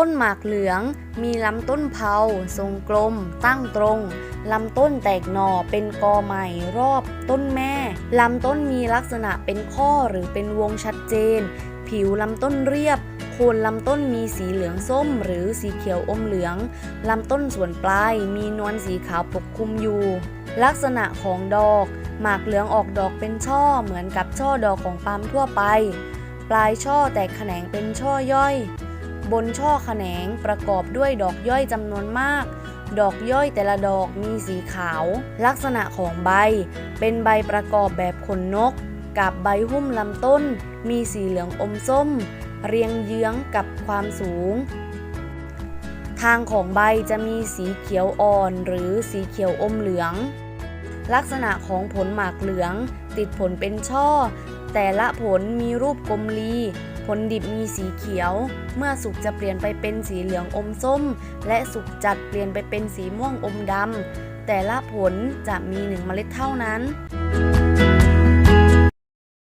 ้นหมากเหลือง มีลำต้นเผาทรงกลม ตั้งตรง ลำต้นแตกหน่อเป็นกอใหม่รอบต้นแม่ ลำต้นมีลักษณะเป็นข้อหรือเป็นวงชัดเจน ผิวลำต้นเรียบโคนลำต้นมีสีเหลืองส้มหรือสีเขียวอมเหลือง ลำต้นส่วนปลายมีนวลสีขาวปกคลุมอยู่ ลักษณะของดอก หมากเหลืองออกดอกเป็นช่อเหมือนกับช่อดอกของปาล์มทั่วไป ปลายช่อแตกแขนงเป็นช่อย่อย บนช่อแขนงประกอบด้วยดอกย่อยจำนวนมาก ดอกย่อยแต่ละดอกมีสีขาว ลักษณะของใบ เป็นใบประกอบแบบขนนก กับใบหุ้มลำต้น มีสีเหลืองอมส้ม เรียงเยื้องกับความสูง ทางของใบจะมีสีเขียวอ่อนหรือสีเขียวอมเหลือง ลักษณะของผลหมากเหลือง ติดผลเป็นช่อ แต่ละผลมีรูปกลมลี ลดิบมีสีเขียว เมื่อสุกจะเปลี่ยนไปเป็นสีเหลืองอมส้ม และสุกจัดเปลี่ยนไปเป็นสีม่วงอมดำแต่ละผลจะมีหนึ่งเมล็ดเท่านั้น